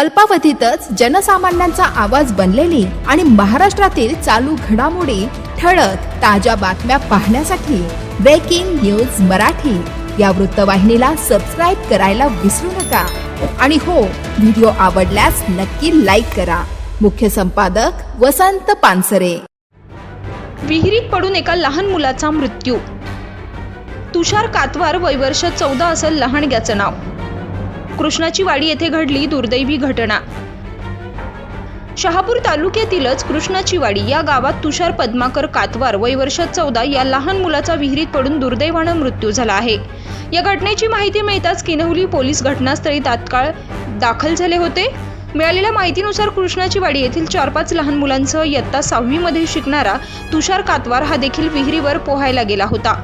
अल्पावधीतच जनसामान्यांचा आवाज बनलेली आणि महाराष्ट्रातील चालू घडामोडी ठळक ताज्या बातम्या पाहण्यासाठी ब्रेकिंग न्यूज मराठी. या वृत्तवाहिनीला सबस्क्राईब करायला विसरू नका. आणि हो व्हिडिओ आवडल्यास नक्की लाईक करा. मुख्य संपादक वसंत पानसरे. विहिरीत पडून एका लहान मुलाचा मृत्यू. तुषार कातवार वय वर्ष चौदा असं लहानग्याचं नाव. कृष्णाची वाडी येथे घडली दुर्दैवी घटना. शहापूर तालुक्यातीलच कृष्णाची वाडी या गावात तुषार पद्माकर कातवार वय वर्ष चौदा या लहान मुलाचा विहिरीत पडून दुर्दैवानं मृत्यू झाला आहे. या घटनेची माहिती मिळताच किनवली पोलीस घटनास्थळी तात्काळ दाखल झाले होते. मिळालेल्या माहितीनुसार कृष्णाची वाडी येथील चार पाच लहान मुलांसह इयत्ता सहावीमध्ये शिकणारा तुषार कातवार हा देखील विहिरीवर पोहायला गेला होता.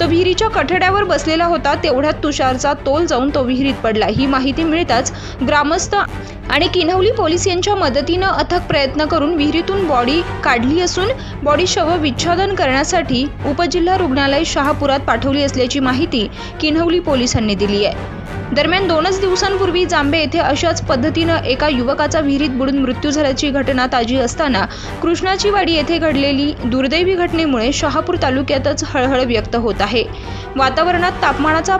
तो विहिरीच्या कठड्यावर बसलेला होता तेवढ्यात तुषारचा तोल जाऊन तो विहिरीत पडला. ही माहिती मिळताच ग्रामस्थ आणि किन्हवली पोलीस यांच्या मदतीनं अथक प्रयत्न करून विहिरीतून बॉडी काढली असून बॉडी शव विच्छेदन करण्यासाठी उपजिल्हा रुग्णालय शहापुरात पाठवली असल्याची माहिती किन्हवली पोलिसांनी दिली आहे. दरम्यान दोनच दिवसांपूर्वी जांबे येथे अशाच पद्धतीनं एका युवकाचा विहिरीत बुडून मृत्यू झाल्याची घटना ताजी असताना कृष्णाची वाडी येथे घडलेली दुर्दैवी घटनेमुळे शहापूर तालुक्यातच हळहळ व्यक्त होत आहे. वातावरणात तापमानाचा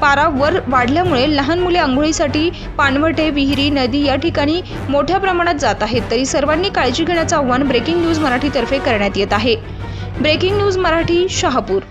पारा वर वाढल्यामुळे लहान मुले आंघोळीसाठी पानवटे विहिरी नदी या ठिकाणी मोठ्या प्रमाणात जात आहेत तरी सर्वांनी काळजी घेण्याचं आव्हान ब्रेकिंग न्यूज मराठीतर्फे करण्यात येत आहे. Breaking news Marathi Shahapur.